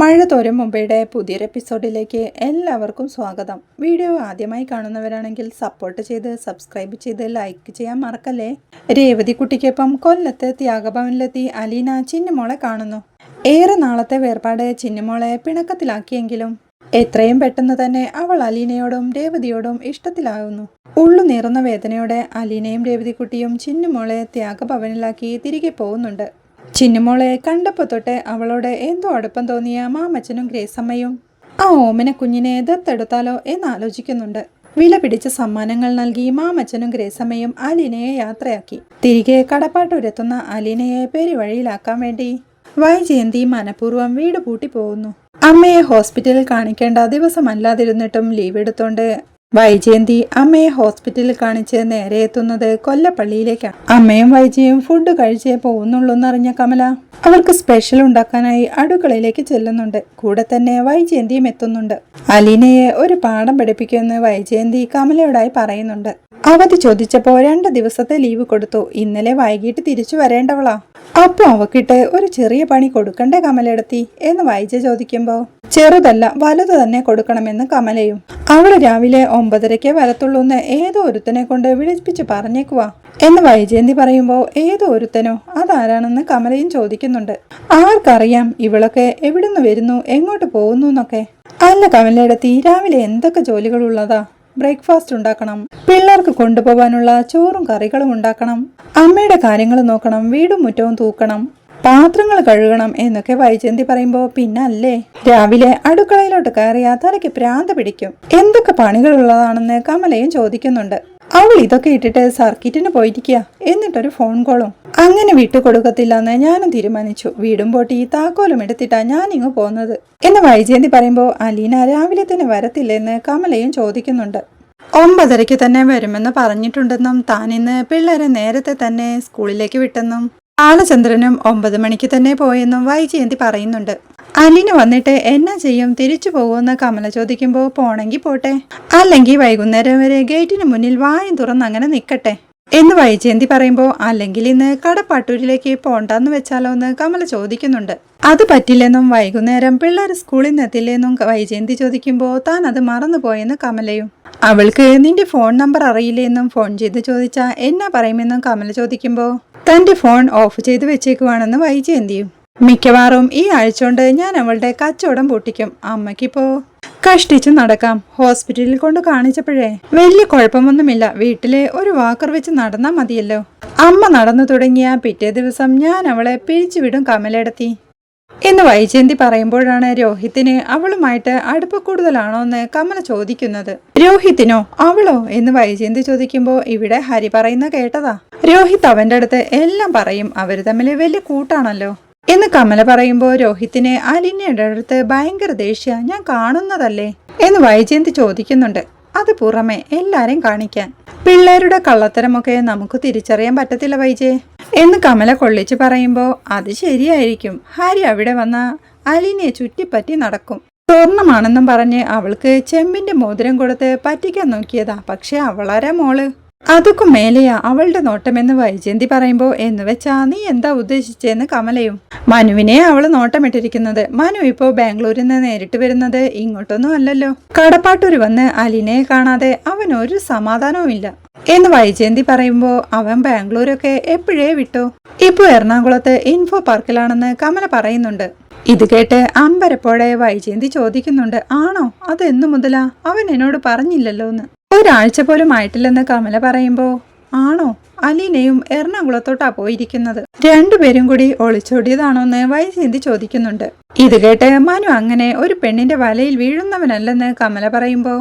മഴ തോരും മുംബൈയുടെ പുതിയൊരു എപ്പിസോഡിലേക്ക് എല്ലാവർക്കും സ്വാഗതം. വീഡിയോ ആദ്യമായി കാണുന്നവരാണെങ്കിൽ സപ്പോർട്ട് ചെയ്ത് സബ്സ്ക്രൈബ് ചെയ്ത് ലൈക്ക് ചെയ്യാൻ മറക്കല്ലേ? രേവതി കുട്ടിക്കൊപ്പം കൊല്ലത്ത് ത്യാഗഭവനിലെത്തി അലീന ചിന്നുമോളെ കാണുന്നു. ഏറെ നാളത്തെ വേർപാട് ചിന്നുമോളെ പിണക്കത്തിലാക്കിയെങ്കിലും എത്രയും പെട്ടെന്ന് തന്നെ അവൾ അലീനയോടും രേവതിയോടും ഇഷ്ടത്തിലാകുന്നു. ഉള്ളു നീറുന്ന വേദനയോടെ അലീനയും രേവതിക്കുട്ടിയും ചിന്നുമോളെ ത്യാഗഭവനിലാക്കി തിരികെ പോകുന്നുണ്ട്. ചിന്നുമോളെ കണ്ടപ്പോൾ തൊട്ടേ അവളോട് എന്തോ അടുപ്പം തോന്നിയ മാമച്ചനും ഗ്രേസമ്മയും. ആ ഓമന കുഞ്ഞിനെ ദത്തെടുത്താലോ എന്നാലോചിക്കുന്നുണ്ട് വില പിടിച്ച സമ്മാനങ്ങൾ നൽകി മാമച്ചനും ഗ്രേസമ്മയും അലീനയെ യാത്രയാക്കി. തിരികെ കടപ്പാട്ടൂരെത്തുന്ന അലീനയെ പെരുവഴിയിലാക്കാൻ വേണ്ടി വൈജയന്തി മനഃപൂർവം വീട് പൂട്ടി പോകുന്നു അമ്മയെ ഹോസ്പിറ്റലിൽ കാണിക്കേണ്ട ദിവസമല്ലാതിരുന്നിട്ടും ലീവ് എടുത്തോണ്ട് വൈജയന്തി അമ്മയെ ഹോസ്പിറ്റലിൽ കാണിച്ച് നേരെ എത്തുന്നത് കൊല്ലപ്പള്ളിയിലേക്കാണ് അമ്മയും വൈജയും ഫുഡ് കഴിച്ചേ പോകുന്നുള്ളൂ എന്നറിഞ്ഞ കമല. അവർക്ക് സ്പെഷ്യൽ ഉണ്ടാക്കാനായി അടുക്കളയിലേക്ക് ചെല്ലുന്നുണ്ട്. കൂടെ തന്നെ വൈജയന്തിയും എത്തുന്നുണ്ട്. അലീനയെ ഒരു പാഠം പഠിപ്പിക്കുമെന്ന് വൈജയന്തി കമലയോടായി പറയുന്നുണ്ട്. അവധി ചോദിച്ചപ്പോ രണ്ട് ദിവസത്തെ ലീവ് കൊടുത്തു. ഇന്നലെ വൈകിട്ട് തിരിച്ചു വരേണ്ടവളാ. അപ്പൊ അവക്കിട്ട് ഒരു ചെറിയ പണി കൊടുക്കണ്ടേ കമലെടുത്തി? എന്ന് വായിച്ച ചോദിക്കുമ്പോ ചെറുതല്ല വലുത് തന്നെ കൊടുക്കണമെന്ന് കമലയും. അവൾ രാവിലെ ഒമ്പതരയ്ക്ക് വരത്തുള്ളൂന്ന് ഏതോ ഒരുത്തനെ കൊണ്ട് വിളിപ്പിച്ച് പറഞ്ഞേക്കുവാ. എന്ന് വൈജയന്തി പറയുമ്പോൾ ഏതോ ഒരുത്തനോ? അതാരാണെന്ന് കമലയും ചോദിക്കുന്നുണ്ട്. ആർക്കറിയാം ഇവളൊക്കെ എവിടുന്ന് വരുന്നു എങ്ങോട്ട് പോകുന്നു എന്നൊക്കെ. അല്ല കമലയുടെ തീരാവിലെ എന്തൊക്കെ ജോലികളുള്ളതാ? ബ്രേക്ക്ഫാസ്റ്റ് ഉണ്ടാക്കണം. പിള്ളേർക്ക് കൊണ്ടുപോകാനുള്ള ചോറും കറികളും ഉണ്ടാക്കണം. അമ്മയുടെ കാര്യങ്ങൾ നോക്കണം വീടും മുറ്റവും തൂക്കണം. പാത്രങ്ങൾ കഴുകണം എന്നൊക്കെ വൈജയന്തി പറയുമ്പോൾ പിന്നല്ലേ? രാവിലെ അടുക്കളയിലോട്ട് കയറിയാൽ തലയ്ക്ക് പ്രാന്ത പിടിക്കും. എന്തൊക്കെ പണികളുള്ളതാണെന്ന് കമലയും ചോദിക്കുന്നുണ്ട്. അവൾ ഇതൊക്കെ ഇട്ടിട്ട് സർക്കിറ്റിന് പോയിരിക്കുക. എന്നിട്ടൊരു ഫോൺ കോളും അങ്ങനെ വിട്ടുകൊടുക്കത്തില്ലെന്ന് ഞാനും തീരുമാനിച്ചു. വീടും ഈ താക്കോലും എടുത്തിട്ടാ ഞാൻ ഇങ്ങ് പോകുന്നത് എന്ന് വൈജയന്തി പറയുമ്പോൾ അലീന രാവിലെ തന്നെ വരത്തില്ലെന്ന് കമലയും ചോദിക്കുന്നുണ്ട്. ഒമ്പതരയ്ക്ക് തന്നെ വരുമെന്ന് പറഞ്ഞിട്ടുണ്ടെന്നും താൻ ഇന്ന് പിള്ളേരെ നേരത്തെ തന്നെ സ്കൂളിലേക്ക് വിട്ടെന്നും. ബാലചന്ദ്രനും ഒമ്പത് മണിക്ക് തന്നെ പോയെന്നും വൈജയന്തി പറയുന്നുണ്ട്. അലിന് വന്നിട്ട് എന്നാ ചെയ്യും? തിരിച്ചു പോകുമെന്ന് കമല ചോദിക്കുമ്പോൾ പോണെങ്കിൽ പോട്ടെ. അല്ലെങ്കിൽ വൈകുന്നേരം വരെ ഗേറ്റിന് മുന്നിൽ വായും തുറന്ന് അങ്ങനെ നിൽക്കട്ടെ എന്ന് വൈജയന്തി പറയുമ്പോൾ അല്ലെങ്കിൽ ഇന്ന് കടപ്പാട്ടൂരിലേക്ക് പോണ്ടെന്ന് വെച്ചാലോ എന്ന് കമല ചോദിക്കുന്നുണ്ട്. അത് പറ്റില്ലെന്നും വൈകുന്നേരം പിള്ളേർ സ്കൂളിൽ നിന്ന് എത്തില്ലെന്നും വൈജയന്തി ചോദിക്കുമ്പോൾ താൻ അത് മറന്നുപോയെന്ന് കമലയും. അവൾക്ക് നിന്റെ ഫോൺ നമ്പർ അറിയില്ലെന്നും ഫോൺ ചെയ്ത് ചോദിച്ചാൽ എന്നാ പറയുമെന്നും കമല ചോദിക്കുമ്പോൾ തന്റെ ഫോൺ ഓഫ് ചെയ്ത് വെച്ചേക്കുവാണെന്ന് വൈജി എന്ത് ചെയ്യും? മിക്കവാറും ഈ ആഴ്ച കൊണ്ട് ഞാൻ അവളുടെ കച്ചവടം പൊട്ടിക്കും. അമ്മയ്ക്കിപ്പോ കഷ്ടിച്ചു നടക്കാം. ഹോസ്പിറ്റലിൽ കൊണ്ട് കാണിച്ചപ്പോഴേ വലിയ കുഴപ്പമൊന്നുമില്ല. വീട്ടിലെ ഒരു വാക്കർ വെച്ച് നടന്നാ മതിയല്ലോ. അമ്മ നടന്നു തുടങ്ങിയ പിറ്റേ ദിവസം ഞാൻ അവളെ പിരിച്ചുവിടും കമലെടുത്തി എന്ന് വൈജയന്തി പറയുമ്പോഴാണ് രോഹിത്തിന് അവളുമായിട്ട് അടുപ്പ് കൂടുതലാണോ എന്ന് കമല ചോദിക്കുന്നത്. രോഹിത്തിനോ അവളോ? എന്ന് വൈജയന്തി ചോദിക്കുമ്പോൾ ഇവിടെ ഹരി പറയുന്ന കേട്ടതാ. രോഹിത് അവന്റെ അടുത്ത് എല്ലാം പറയും അവർ തമ്മിൽ വലിയ കൂട്ടാണല്ലോ. എന്ന് കമല പറയുമ്പോൾ രോഹിത്തിനെ അലിനയുടെ അടുത്ത് ഭയങ്കര ദേഷ്യ ഞാൻ കാണുന്നതല്ലേ? എന്ന് വൈജയന്തി ചോദിക്കുന്നുണ്ട്. അത് പുറമെ എല്ലാരെയും കാണിക്കാൻ. പിള്ളേരുടെ കള്ളത്തരമൊക്കെ നമുക്ക് തിരിച്ചറിയാൻ പറ്റത്തില്ല വൈജേ എന്ന് കമല കൊള്ളിച്ച് പറയുമ്പോൾ അത് ശരിയായിരിക്കും. ഹാരി അവിടെ വന്ന അലിനെ ചുറ്റിപ്പറ്റി നടക്കും. സ്വർണമാണെന്നും പറഞ്ഞ് അവൾക്ക് ചെമ്പിന്റെ മോതിരം കൊടുത്ത് പറ്റിക്കാൻ നോക്കിയതാ. പക്ഷെ അവളാരാ മോൾ? അതൊക്കെ മേലെയാ അവളുടെ നോട്ടമെന്ന് വൈജയന്തി പറയുമ്പോൾ എന്ന് വെച്ചാ നീ എന്താ ഉദ്ദേശിച്ചെന്ന് കമലയും? മനുവിനെ അവൾ നോട്ടമിട്ടിരിക്കുന്നത്. മനു ഇപ്പോ ബാംഗ്ലൂരിൽ നിന്ന് നേരിട്ട് വരുന്നത് ഇങ്ങോട്ടൊന്നും അല്ലല്ലോ. കടപ്പാട്ടൂര് വന്ന് അലിനെ കാണാതെ അവൻ ഒരു സമാധാനവും ഇല്ല. എന്ന് വൈജയന്തി പറയുമ്പോൾ അവൻ ബാംഗ്ലൂരൊക്കെ എപ്പോഴേ വിട്ടു? ഇപ്പൊ എറണാകുളത്ത് ഇൻഫോ പാർക്കിലാണെന്ന് കമല പറയുന്നുണ്ട്. ഇത് കേട്ട് അമ്പരപ്പോടെ വൈജയന്തി ചോദിക്കുന്നുണ്ട് ആണോ? അത് എന്നു മുതലാ? അവൻ എന്നോട് പറഞ്ഞില്ലല്ലോ എന്ന് ഒരാഴ്ച പോലും ആയിട്ടില്ലെന്ന് കമല പറയുമ്പോ ആണോ? അലീനയും എറണാകുളത്തോട്ടാ പോയിരിക്കുന്നത്. രണ്ടുപേരും കൂടി ഒളിച്ചോടിയതാണോ എന്ന് വൈജയന്തി ചോദിക്കുന്നുണ്ട്. ഇത് കേട്ട് മനു അങ്ങനെ ഒരു പെണ്ണിന്റെ വലയിൽ വീഴുന്നവനല്ലെന്ന് കമല പറയുമ്പോ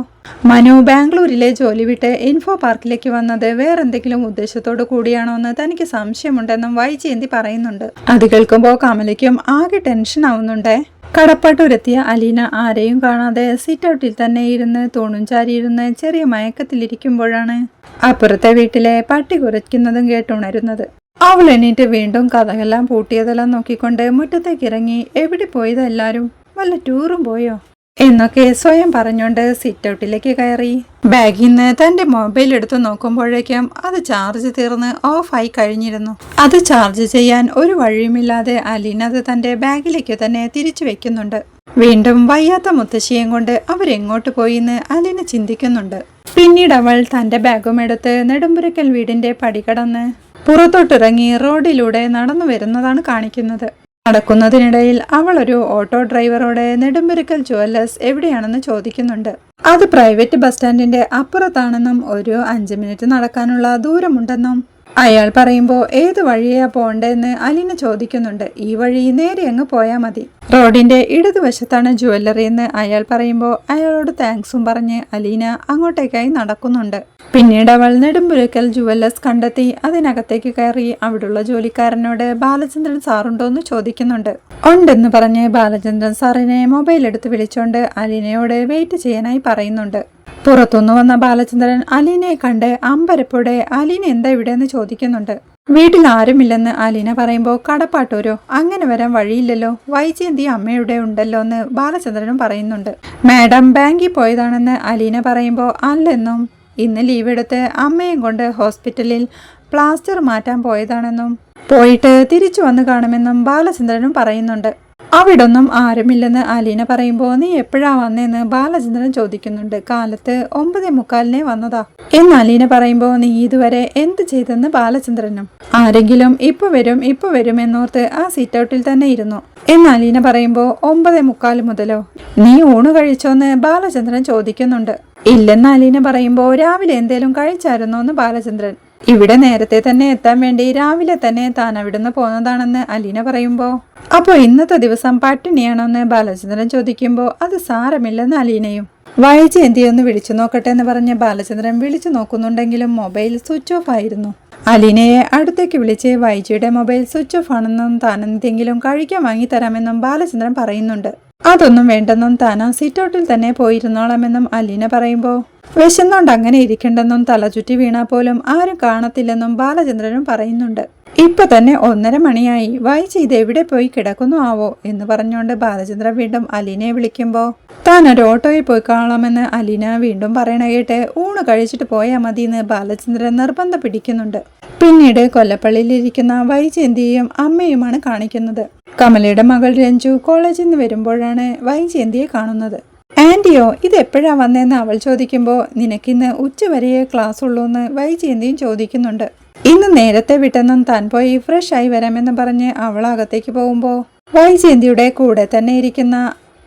മനു ബാംഗ്ലൂരിലെ ജോലി വിട്ട് ഇൻഫോ പാർക്കിലേക്ക് വന്നത് വേറെന്തെങ്കിലും ഉദ്ദേശത്തോടു കൂടിയാണോ എന്ന് തനിക്ക് സംശയമുണ്ടെന്നും വൈജയന്തി പറയുന്നുണ്ട്. അത് കേൾക്കുമ്പോൾ കമലയ്ക്കും ആകെ ടെൻഷൻ ആവുന്നുണ്ടേ കടപ്പാട്ടൂരെത്തിയ അലീന ആരെയും കാണാതെ സിറ്റൗട്ടിൽ തന്നെ ഇരുന്ന് തൂണും ചാരിയിരുന്ന് ചെറിയ മയക്കത്തിലിരിക്കുമ്പോഴാണ് അപ്പുറത്തെ വീട്ടിലെ പട്ടി കുരയ്ക്കുന്നതും കേട്ടുണരുന്നത്. അവൾ എണീറ്റ് വീണ്ടും കഥകളെല്ലാം പൂട്ടിയതെല്ലാം നോക്കിക്കൊണ്ട് മുറ്റത്തേക്ക് ഇറങ്ങി എവിടെ പോയതെല്ലാവരും വല്ല ടൂറും പോയോ? എന്നൊക്കെ സ്വയം പറഞ്ഞുകൊണ്ട് സിറ്റ് ഔട്ടിലേക്ക് കയറി. ബാഗിൽ നിന്ന് തന്റെ മൊബൈൽ എടുത്ത് നോക്കുമ്പോഴേക്കും അത് ചാർജ് തീർന്ന് ഓഫായി കഴിഞ്ഞിരുന്നു. അത് ചാർജ് ചെയ്യാൻ ഒരു വഴിയുമില്ലാതെ അലീന അത് തന്റെ ബാഗിലേക്ക് തന്നെ തിരിച്ചു വെക്കുന്നുണ്ട്. വീണ്ടും വയ്യാത്ത മുത്തശ്ശിയും കൊണ്ട് അവരെങ്ങോട്ട് പോയി എന്ന് അലീന ചിന്തിക്കുന്നുണ്ട്. പിന്നീട് അവൾ തന്റെ ബാഗും എടുത്ത് നെടുമ്പുരക്കൽ വീടിന്റെ പടി കടന്ന് പുറത്തോട്ടിറങ്ങി റോഡിലൂടെ നടന്നു വരുന്നതാണ് കാണിക്കുന്നത്. നടക്കുന്നതിനിടയിൽ അവൾ ഒരു ഓട്ടോ ഡ്രൈവറോട് നെടുമ്പുരക്കൽ ജുവല്ലേഴ്സ് എവിടെയാണെന്ന് ചോദിക്കുന്നുണ്ട്. അത് പ്രൈവറ്റ് ബസ് സ്റ്റാൻഡിന്റെ അപ്പുറത്താണെന്നും ഒരു അഞ്ച് മിനിറ്റ് നടക്കാനുള്ള ദൂരമുണ്ടെന്നും അയാൾ പറയുമ്പോൾ ഏത് വഴിയാ പോണ്ടേന്ന് അലീന ചോദിക്കുന്നുണ്ട്. ഈ വഴി നേരെ അങ്ങ് പോയാൽ മതി. റോഡിന്റെ ഇടതുവശത്താണ് ജുവല്ലറി എന്ന് അയാൾ പറയുമ്പോൾ അയാളോട് താങ്ക്സും പറഞ്ഞ് അലീന അങ്ങോട്ടേക്കായി നടക്കുന്നുണ്ട്. പിന്നീട് അവൾ നെടുമ്പുരക്കൽ ജുവല്ലേഴ്സ് കണ്ടെത്തി അതിനകത്തേക്ക് കയറി അവിടുള്ള ജോലിക്കാരനോട് ബാലചന്ദ്രൻ സാറുണ്ടോ എന്ന് ചോദിക്കുന്നുണ്ട്. ഉണ്ടെന്ന് പറഞ്ഞ് ബാലചന്ദ്രൻ സാറിനെ മൊബൈൽ എടുത്ത് വിളിച്ചോണ്ട് അലീനയോട് വെയിറ്റ് ചെയ്യാനായി പറയുന്നുണ്ട്. പുറത്തുനിന്ന് വന്ന ബാലചന്ദ്രൻ അലീനയെ കണ്ട് അമ്പരപ്പോടെ അലീന എന്താ ഇവിടെ എന്ന് ചോദിക്കുന്നുണ്ട്. വീട്ടിൽ ആരുമില്ലെന്ന് അലീന പറയുമ്പോൾ കടപ്പാട്ടൂരോ അങ്ങനെ വരാൻ വഴിയില്ലല്ലോ. വൈജയന്തി അമ്മയുടെ ഉണ്ടല്ലോ എന്ന് ബാലചന്ദ്രനും പറയുന്നുണ്ട്. മാഡം ബാങ്കിൽ പോയതാണെന്ന് അലീന പറയുമ്പോൾ അല്ലെന്നും ഇന്ന് ലീവ് എടുത്ത് അമ്മയും കൊണ്ട് ഹോസ്പിറ്റലിൽ പ്ലാസ്റ്റർ മാറ്റാൻ പോയതാണെന്നും പോയിട്ട് തിരിച്ചു വന്ന് കാണുമെന്നും ബാലചന്ദ്രനും പറയുന്നുണ്ട്. അവിടൊന്നും ആരുമില്ലെന്ന് അലീന പറയുമ്പോൾ നീ എപ്പോഴാ വന്നേന്ന്? ബാലചന്ദ്രൻ ചോദിക്കുന്നുണ്ട്. കാലത്ത് ഒമ്പതേ മുക്കാലിനെ വന്നതാ. എന്ന് അലീന പറയുമ്പോൾ നീ ഇതുവരെ എന്ത് ചെയ്തെന്ന് ബാലചന്ദ്രനും? ആരെങ്കിലും ഇപ്പൊ വരും ഇപ്പൊ വരും എന്നോർത്ത് ആ സീറ്റ് ഔട്ടിൽ തന്നെ ഇരുന്നു. എന്ന് അലീന പറയുമ്പോൾ ഒമ്പതേ മുക്കാൽ മുതലോ? നീ ഊണ് കഴിച്ചോന്ന്? ബാലചന്ദ്രൻ ചോദിക്കുന്നുണ്ട്. ഇല്ലെന്ന് അലീന പറയുമ്പോൾ രാവിലെ എന്തേലും കഴിച്ചായിരുന്നോ? എന്ന് ബാലചന്ദ്രൻ ഇവിടെ നേരത്തെ തന്നെ എത്താൻ വേണ്ടി രാവിലെ തന്നെ താൻ അവിടുന്ന് പോന്നതാണെന്ന് അലീന പറയുമ്പോൾ അപ്പോൾ ഇന്നത്തെ ദിവസം പട്ടിണിയാണോന്ന് ബാലചന്ദ്രൻ ചോദിക്കുമ്പോൾ അത് സാരമില്ലെന്ന് അലീനയും. വൈജയന്തി ഒന്ന് വിളിച്ചു നോക്കട്ടെ എന്ന് പറഞ്ഞ് ബാലചന്ദ്രൻ വിളിച്ചു നോക്കുന്നുണ്ടെങ്കിലും മൊബൈൽ സ്വിച്ച് ഓഫ് ആയിരുന്നു. അലീനയെ അടുത്തേക്ക് വിളിച്ച് വൈജിയുടെ മൊബൈൽ സ്വിച്ച് ഓഫ് ആണെന്നും താൻ എന്തെങ്കിലും കഴിക്കാൻ വാങ്ങി തരാമെന്നും ബാലചന്ദ്രൻ പറയുന്നുണ്ട്. അതൊന്നും വേണ്ടെന്നും താൻ ആ സിറ്റ് ഔട്ടിൽ തന്നെ പോയിരുന്നോളാമെന്നും അലീന പറയുമ്പോൾ വിശന്നോണ്ട് അങ്ങനെ ഇരിക്കണ്ടെന്നും തലചുറ്റി വീണാ പോലും ആരും കാണത്തില്ലെന്നും ബാലചന്ദ്രനും പറയുന്നുണ്ട്. ഇപ്പൊ തന്നെ ഒന്നര മണിയായി. വായിച്ച് ഇത് എവിടെ പോയി കിടക്കുന്നു ആവോ എന്ന് പറഞ്ഞുകൊണ്ട് ബാലചന്ദ്രൻ വീണ്ടും അലീനയെ വിളിക്കുമ്പോൾ താൻ ഒരു ഓട്ടോയിൽ പോയി കാണാമെന്ന് അലീന വീണ്ടും പറയണ കേട്ട് ഊണ് കഴിച്ചിട്ട് പോയാൽ എന്ന് ബാലചന്ദ്രൻ നിർബന്ധം പിടിക്കുന്നുണ്ട്. പിന്നീട് കൊല്ലപ്പള്ളിയിലിരിക്കുന്ന വൈജയന്തിയെയും അമ്മയുമാണ് കാണിക്കുന്നത്. കമലയുടെ മകൾ രഞ്ജു കോളേജിൽ നിന്ന് വരുമ്പോഴാണ് വൈജയന്തിയെ കാണുന്നത്. ആന്റിയോ ഇത് എപ്പോഴാണ് വന്നതെന്ന് അവൾ ചോദിക്കുമ്പോൾ നിനക്കിന്ന് ഉച്ചവരെയേ ക്ലാസ് ഉള്ളൂ എന്ന് വൈജയന്തിയും ചോദിക്കുന്നുണ്ട്. ഇന്ന് നേരത്തെ വിട്ടെന്നും താൻ പോയി ഫ്രഷ് ആയി വരാമെന്ന് പറഞ്ഞ് അവൾ അകത്തേക്ക് പോകുമ്പോൾ വൈജയന്തിയുടെ കൂടെ തന്നെ ഇരിക്കുന്ന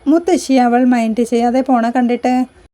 മുത്തശ്ശി അവൾ മൈൻഡ് ചെയ്യാതെ പോണ കണ്ടിട്ട്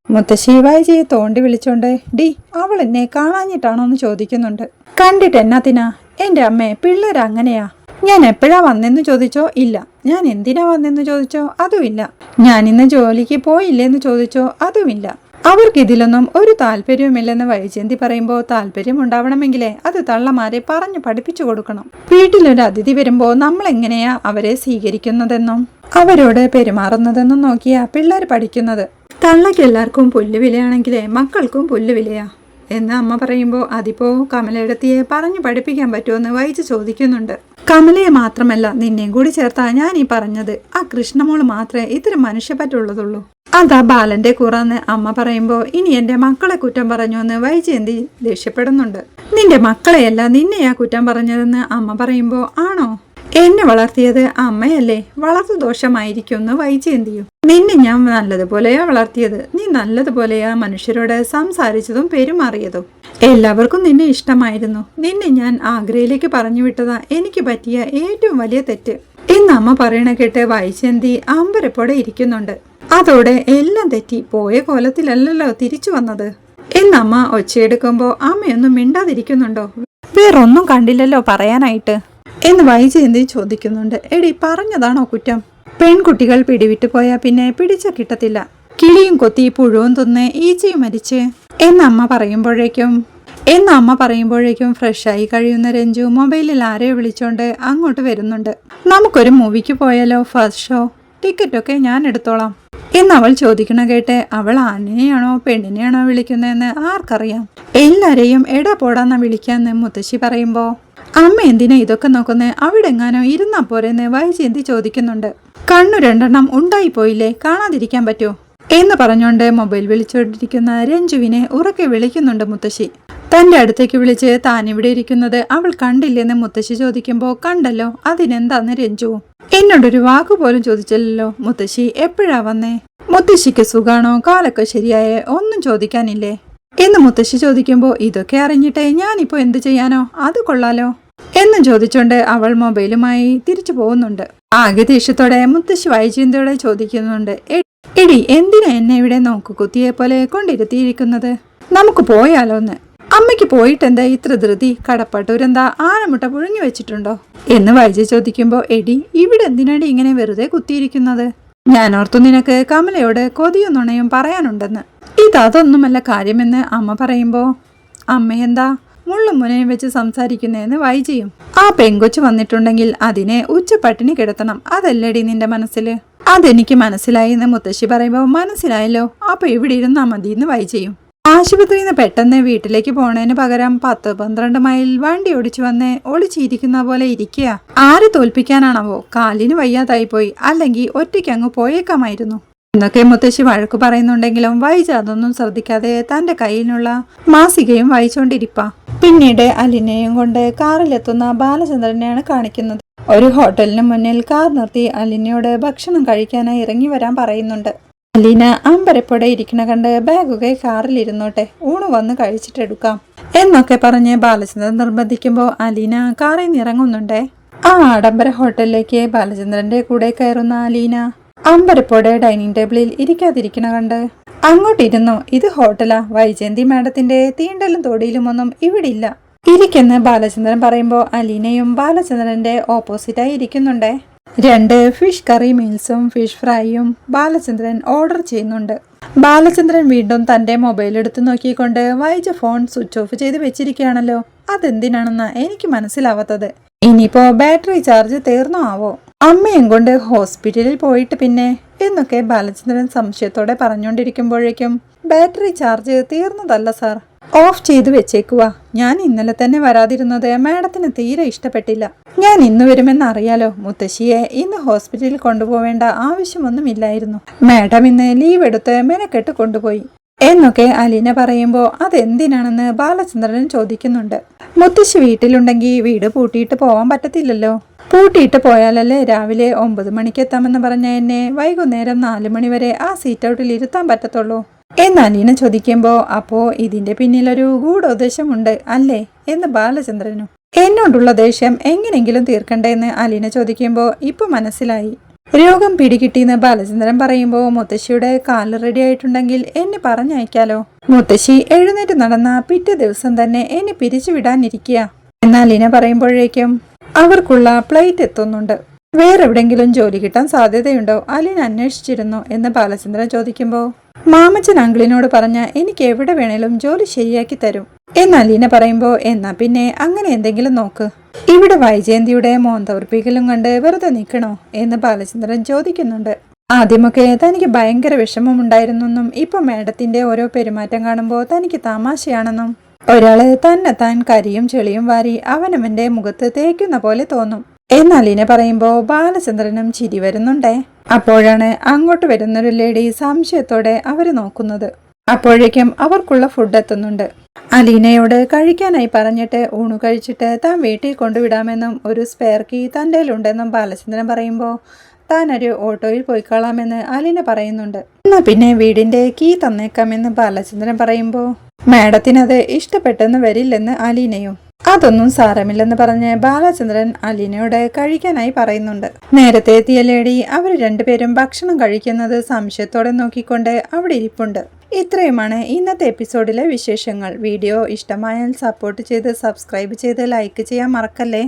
മുത്തശ്ശി വൈജയെ തോണ്ടി വിളിച്ചോണ്ട് ഡി അവൾ എന്നെ കാണാഞ്ഞിട്ടാണോ എന്ന് ചോദിക്കുന്നുണ്ട്. കണ്ടിട്ട് എന്നാത്തിനാ എന്റെ അമ്മേ പിള്ളേർ അങ്ങനെയാ ഞാൻ എപ്പോഴാ വന്നെന്ന് ചോദിച്ചോ? ഇല്ല. ഞാൻ എന്തിനാ വന്നെന്ന് ചോദിച്ചോ? അതുമില്ല. ഞാൻ ഇന്ന് ജോലിക്ക് പോയില്ലെന്ന് ചോദിച്ചോ? അതുമില്ല. അവർക്ക് ഇതിലൊന്നും ഒരു താല്പര്യവുമില്ലെന്ന് വൈജയന്തി പറയുമ്പോൾ താല്പര്യം ഉണ്ടാവണമെങ്കിലേ അത് തള്ളമാരെ പറഞ്ഞു പഠിപ്പിച്ചു കൊടുക്കണം. വീട്ടിലൊരു അതിഥി വരുമ്പോൾ നമ്മൾ എങ്ങനെയാ അവരെ സ്വീകരിക്കുന്നതെന്നും അവരോട് പെരുമാറുന്നതെന്നും നോക്കിയാ പിള്ളേർ പഠിക്കുന്നത്. തള്ളയ്ക്ക് എല്ലാവർക്കും പുല്ലുവിലയാണെങ്കിലേ മക്കൾക്കും പുല്ലുവിലയാ. എന്ന് അമ്മ പറയുമ്പോൾ അതിപ്പോ കമലയിടത്തിയെ പറഞ്ഞു പഠിപ്പിക്കാൻ പറ്റുമെന്ന് വൈജ് ചോദിക്കുന്നുണ്ട്. കമലയെ മാത്രമല്ല നിന്നെയും കൂടി ചേർത്താ ഞാൻ ഈ പറഞ്ഞത്. ആ കൃഷ്ണമോൾ മാത്രമേ ഇത്തിരി മനുഷ്യപ്പറ്റുള്ളതുള്ളൂ. അതാ ബാലന്റെ കുറന്ന് അമ്മ പറയുമ്പോൾ ഇനി എന്റെ മക്കളെ കുറ്റം പറഞ്ഞു എന്ന് വൈജയന്തി ദേഷ്യപ്പെടുന്നുണ്ട്. നിന്റെ മക്കളെയല്ല നിന്നെയാ കുറ്റം പറഞ്ഞതെന്ന് അമ്മ പറയുമ്പോ ആണോ? എന്നെ വളർത്തിയത് അമ്മയല്ലേ? വളർത്തു ദോഷമായിരിക്കും എന്ന് വൈജയന്തിയും നിന്നെ ഞാൻ നല്ലതുപോലെയാ വളർത്തിയത്. നീ നല്ലതുപോലെയാ മനുഷ്യരോട് സംസാരിച്ചതും പെരുമാറിയതും. എല്ലാവർക്കും നിന്നെ ഇഷ്ടമായിരുന്നു. നിന്നെ ഞാൻ ആഗ്രയിലേക്ക് പറഞ്ഞു വിട്ടതാ. എനിക്ക് പറ്റിയ ഏറ്റവും വലിയ തെറ്റ്. ഇന്ന് അമ്മ പറയണ കേട്ട് വൈശന്തി അമ്പരപ്പോടെ ഇരിക്കുന്നുണ്ട്. അതോടെ എല്ലാം തെറ്റി. പോയ കോലത്തിലല്ലല്ലോ തിരിച്ചു വന്നത്. ഇന്ന് അമ്മ ഒച്ചയെടുക്കുമ്പോൾ അമ്മയൊന്നും മിണ്ടാതിരിക്കുന്നുണ്ടോ? വേറൊന്നും കണ്ടില്ലല്ലോ പറയാനായിട്ട്. എന്ന് വൈജയന്തി ചോദിക്കുന്നുണ്ട്. എടി പറഞ്ഞതാണോ കുറ്റം? പെൺകുട്ടികൾ പിടിവിട്ടു പോയാൽ പിന്നെ പിടിച്ച കിട്ടത്തില്ല. കിളിയും കൊത്തി പുഴുവും തിന്ന് ഈച്ചയും മരിച്ച്. എന്നമ്മ പറയുമ്പോഴേക്കും എന്ന് അമ്മ പറയുമ്പോഴേക്കും ഫ്രഷായി കഴിയുന്ന രഞ്ജു മൊബൈലിൽ ആരെയോ വിളിച്ചോണ്ട് അങ്ങോട്ട് വരുന്നുണ്ട്. നമുക്കൊരു മൂവിക്ക് പോയാലോ ഫസ്റ്റ് ഷോ ടിക്കറ്റൊക്കെ ഞാൻ എടുത്തോളാം. എന്ന് അവൾ ചോദിക്കണ കേട്ട് അവൾ ആണിനെയാണോ പെണ്ണിനെയാണോ വിളിക്കുന്നതെന്ന് ആർക്കറിയാം. എല്ലാരെയും എടാ പോടാന്ന വിളിക്കാന്ന് മുത്തശ്ശി പറയുമ്പോ അമ്മ എന്തിനാ ഇതൊക്കെ നോക്കുന്നേ? അവിടെ എങ്ങാനോ ഇരുന്നാ പോരെന്ന് വൈചേന്തി ചോദിക്കുന്നുണ്ട്. കണ്ണു രണ്ടെണ്ണം ഉണ്ടായിപ്പോയില്ലേ? കാണാതിരിക്കാൻ പറ്റുമോ എന്ന് പറഞ്ഞുകൊണ്ട് മൊബൈൽ വിളിച്ചുകൊണ്ടിരിക്കുന്ന രഞ്ജുവിനെ ഉറക്കെ വിളിക്കുന്നുണ്ട് മുത്തശ്ശി. തന്റെ അടുത്തേക്ക് വിളിച്ച് താൻ ഇവിടെ ഇരിക്കുന്നത് അവൾ കണ്ടില്ലെന്ന് മുത്തശ്ശി ചോദിക്കുമ്പോൾ കണ്ടല്ലോ അതിനെന്താന്ന് രഞ്ജു? എന്നോടൊരു വാക്ക് പോലും ചോദിച്ചില്ലല്ലോ മുത്തശ്ശി എപ്പോഴാ വന്നേ? മുത്തശ്ശിക്ക് സുഖാണോ കാലൊക്കെ ശരിയായ ഒന്നും ചോദിക്കാനില്ലേ? എന്ന് മുത്തശ്ശി ചോദിക്കുമ്പോൾ ഇതൊക്കെ അറിഞ്ഞിട്ടേ ഞാനിപ്പോ എന്ത് ചെയ്യാനോ അത് കൊള്ളാലോ? എന്നും ചോദിച്ചുകൊണ്ട് അവൾ മൊബൈലുമായി തിരിച്ചു പോകുന്നുണ്ട്. ആകെ ദേഷ്യത്തോടെ മുത്തശ്ശി വൈചിന്തയോടെ ചോദിക്കുന്നുണ്ട് "എ- എടി എന്തിനാ എന്നെ ഇവിടെ നോക്കു? കുത്തിയെ പോലെ കൊണ്ടിരുത്തിയിരിക്കുന്നത്. നമുക്ക് പോയാലോ ഒന്ന് അമ്മയ്ക്ക് പോയിട്ടെന്താ ഇത്ര ധൃതി? കടപ്പട്ടൂരെന്താ ആനമുട്ട പുഴുങ്ങി വെച്ചിട്ടുണ്ടോ? എന്ന് വൈജി ചോദിക്കുമ്പോൾ എടി ഇവിടെ എന്തിനാടി ഇങ്ങനെ വെറുതെ കുത്തിയിരിക്കുന്നത്? ഞാൻ ഓർത്തു നിനക്ക് കമലയോട് കൊതിയും നുണയും പറയാനുണ്ടെന്ന്. ഇതതൊന്നുമല്ല കാര്യമെന്ന് അമ്മ പറയുമ്പോ അമ്മയെന്താ മുള്ളും മുനയും വെച്ച് സംസാരിക്കുന്നതെന്ന് വൈജിയും. ആ പെങ്കൊച്ചു വന്നിട്ടുണ്ടെങ്കിൽ അതിനെ ഉച്ച പട്ടിണി കിടത്തണം. അതല്ലടി നിന്റെ മനസ്സിൽ അതെനിക്ക് മനസ്സിലായി എന്ന് മുത്തശ്ശി പറയുമ്പോൾ മനസ്സിലായല്ലോ. അപ്പൊ ഇവിടെ ഇരുന്നാ മതി എന്ന് ചെയ്യും. ആശുപത്രിയിൽ നിന്ന് പെട്ടെന്ന് വീട്ടിലേക്ക് പോണതിന് പകരം പത്ത് പന്ത്രണ്ട് മൈൽ വണ്ടി ഓടിച്ചു വന്ന് ഒളിച്ചിരിക്കുന്ന പോലെ ഇരിക്കുക. ആര് തോൽപ്പിക്കാനാണാവോ? കാലിന് വയ്യാതായിപ്പോയി. അല്ലെങ്കിൽ ഒറ്റയ്ക്ക് അങ്ങ് പോയേക്കാമായിരുന്നു. എന്നൊക്കെ മുത്തശ്ശി വഴക്കു പറയുന്നുണ്ടെങ്കിലും വൈജ അതൊന്നും ശ്രദ്ധിക്കാതെ തന്റെ കയ്യിലുള്ള മാസികയും വായിച്ചുകൊണ്ടിരിപ്പ പിന്നീട് അലിനെയും കൊണ്ട് കാറിലെത്തുന്ന ബാലചന്ദ്രനെയാണ് കാണിക്കുന്നത്. ഒരു ഹോട്ടലിന് മുന്നിൽ കാർ നിർത്തി അലിനയോട് ഭക്ഷണം കഴിക്കാനായി ഇറങ്ങി വരാൻ പറയുന്നുണ്ട്. അലീന അമ്പരപ്പോടെ ഇരിക്കണ കണ്ട് ബാഗുകെ കാറിലിരുന്നോട്ടെ ഊണ് വന്ന് കഴിച്ചിട്ടെടുക്കാം എന്നൊക്കെ പറഞ്ഞ് ബാലചന്ദ്രൻ നിർബന്ധിക്കുമ്പോൾ അലീന കാറിൽ നിന്ന് ഇറങ്ങുന്നുണ്ടേ. ആ ആഡംബര ഹോട്ടലിലേക്ക് ബാലചന്ദ്രന്റെ കൂടെ കയറുന്ന അലീന അമ്പരപ്പോടെ ഡൈനിങ് ടേബിളിൽ ഇരിക്കാതിരിക്കണ കണ്ട് അങ്ങോട്ടിരുന്നോ ഇത് ഹോട്ടലാ വൈജയന്തി മാഡത്തിന്റെ തീണ്ടലും തൊടിയിലും ഒന്നും ഇവിടെ ഇല്ല ഇരിക്കെന്ന് ബാലചന്ദ്രൻ പറയുമ്പോൾ അലീനയും ബാലചന്ദ്രന്റെ ഓപ്പോസിറ്റായി ഇരിക്കുന്നുണ്ട്. രണ്ട് ഫിഷ് കറി മീൽസും ഫിഷ് ഫ്രൈയും ബാലചന്ദ്രൻ ഓർഡർ ചെയ്യുന്നുണ്ട്. ബാലചന്ദ്രൻ വീണ്ടും തന്റെ മൊബൈൽ എടുത്ത് നോക്കിക്കൊണ്ട് വൈജ ഫോൺ സ്വിച്ച് ഓഫ് ചെയ്ത് വെച്ചിരിക്കുകയാണല്ലോ. അതെന്തിനാണെന്ന് എനിക്ക് മനസ്സിലാവാത്തത്. ഇനിയിപ്പോ ബാറ്ററി ചാർജ് തീർന്നോ ആവോ? അമ്മയും കൊണ്ട് ഹോസ്പിറ്റലിൽ പോയിട്ട് പിന്നെ എന്നൊക്കെ ബാലചന്ദ്രൻ സംശയത്തോടെ പറഞ്ഞുകൊണ്ടിരിക്കുമ്പോഴേക്കും ബാറ്ററി ചാർജ് തീർന്നതല്ല സാർ. ഓഫ് ചെയ്ത് വെച്ചേക്കുക ഞാൻ ഇന്നലെ തന്നെ വരാതിരുന്നത് മാഡത്തിന് തീരെ ഇഷ്ടപ്പെട്ടില്ല. ഞാൻ ഇന്ന് വരുമെന്ന് അറിയാലോ മുത്തശ്ശിയെ. ഇന്ന് ഹോസ്പിറ്റലിൽ കൊണ്ടുപോവേണ്ട ആവശ്യമൊന്നുമില്ലായിരുന്നു. മാഡം ഇന്ന് ലീവ് എടുത്ത് മെനക്കെട്ട് കൊണ്ടുപോയി. എന്നൊക്കെ അലീന പറയുമ്പോൾ അതെന്തിനാണെന്ന് ബാലചന്ദ്രൻ ചോദിക്കുന്നുണ്ട്. മുത്തശ്ശി വീട്ടിലുണ്ടെങ്കിൽ വീട് പൂട്ടിയിട്ട് പോവാൻ പറ്റത്തില്ലല്ലോ. പൂട്ടിയിട്ട് പോയാലല്ലേ രാവിലെ ഒമ്പത് മണിക്ക് എത്താമെന്ന് പറഞ്ഞ എന്നെ വൈകുന്നേരം നാല് മണി വരെ ആ സീറ്റ് ഔട്ടിൽ ഇരുത്താൻ പറ്റത്തുള്ളൂ. എന്ന് അലീന ചോദിക്കുമ്പോൾ അപ്പോ ഇതിന്റെ പിന്നിലൊരു ഗൂഢോദ്ദേശമുണ്ട് അല്ലേ? എന്ന് ബാലചന്ദ്രനു. എന്നോടുള്ള ദേഷ്യം എങ്ങനെങ്കിലും തീർക്കണ്ടേ എന്ന് അലീന ചോദിക്കുമ്പോൾ ഇപ്പൊ മനസ്സിലായി. രോഗം പിടികിട്ടിയെന്ന് ബാലചന്ദ്രൻ പറയുമ്പോൾ മുത്തശ്ശിയുടെ കാൽ റെഡി ആയിട്ടുണ്ടെങ്കിൽ എന്നെ പറഞ്ഞയക്കാലോ. മുത്തശ്ശി എഴുന്നേറ്റ് നടന്ന പിറ്റേ ദിവസം തന്നെ എന്നെ പിരിച്ചുവിടാനിരിക്കുക എന്ന് അലീന പറയുമ്പോഴേക്കും അവർക്കുള്ള പ്ലേറ്റ് എത്തുന്നുണ്ട്. വേറെവിടെങ്കിലും ജോലി കിട്ടാൻ സാധ്യതയുണ്ടോ? അലീന അന്വേഷിച്ചിരുന്നോ എന്ന് ബാലചന്ദ്രൻ ചോദിക്കുമ്പോൾ മാമച്ചൻ അങ്കിളിനോട് പറഞ്ഞ എനിക്ക് എവിടെ വേണേലും ജോലി ശരിയാക്കി തരും. എന്ന് അലീന പറയുമ്പോൾ എന്നാ പിന്നെ അങ്ങനെ എന്തെങ്കിലും നോക്ക്. ഇവിടെ വൈജയന്തിയുടെ മോന്തവർപ്പിക്കലും കണ്ട് വെറുതെ നിൽക്കണോ? എന്ന് ബാലചന്ദ്രൻ ചോദിക്കുന്നുണ്ട്. ആദ്യമൊക്കെ തനിക്ക് ഭയങ്കര വിഷമമുണ്ടായിരുന്നെന്നും ഇപ്പൊ മേഡത്തിന്റെ ഓരോ പെരുമാറ്റം കാണുമ്പോൾ തനിക്ക് തമാശയാണെന്നും. ഒരാൾ തന്നെ താൻ കരിയും ചെളിയും വാരി അവനവന്റെ മുഖത്ത് തേക്കുന്ന പോലെ തോന്നും. എന്നലീന പറയുമ്പോ ബാലചന്ദ്രനും ചിരി വരുന്നുണ്ടേ. അപ്പോഴാണ് അങ്ങോട്ട് വരുന്നൊരു ലേഡി സംശയത്തോടെ അവർ നോക്കുന്നത്. അപ്പോഴേക്കും അവർക്കുള്ള ഫുഡ് എത്തുന്നുണ്ട്. അലീനയോട് കഴിക്കാനായി പറഞ്ഞിട്ട് ഊണു കഴിച്ചിട്ട് താൻ വീട്ടിൽ കൊണ്ടുവിടാമെന്നും ഒരു സ്പെയർ കീ തന്റെ ഉണ്ടെന്നും ബാലചന്ദ്രൻ പറയുമ്പോൾ താൻ ഒരു ഓട്ടോയിൽ പോയിക്കൊള്ളാമെന്ന് അലീന പറയുന്നുണ്ട്. എന്നാ പിന്നെ വീടിന്റെ കീ തന്നേക്കാമെന്ന് ബാലചന്ദ്രൻ പറയുമ്പോൾ മാഡത്തിനത് ഇഷ്ടപ്പെട്ടെന്ന് വരില്ലെന്ന് അലീനയും അതൊന്നും സാരമില്ലെന്ന് പറഞ്ഞ് ബാലചന്ദ്രൻ അലീനയോട് കഴിക്കാനായി പറയുന്നുണ്ട്. നേരത്തെ എത്തിയ ലേഡി അവർ രണ്ടുപേരും ഭക്ഷണം കഴിക്കുന്നത് സംശയത്തോടെ നോക്കിക്കൊണ്ട് അവിടെ ഇരിപ്പുണ്ട്. ഇത്രയുമാണ് ഇന്നത്തെ എപ്പിസോഡിലെ വിശേഷങ്ങൾ. വീഡിയോ ഇഷ്ടമായാൽ സപ്പോർട്ട് ചെയ്ത് സബ്സ്ക്രൈബ് ചെയ്ത് ലൈക്ക് ചെയ്യാൻ മറക്കല്ലേ?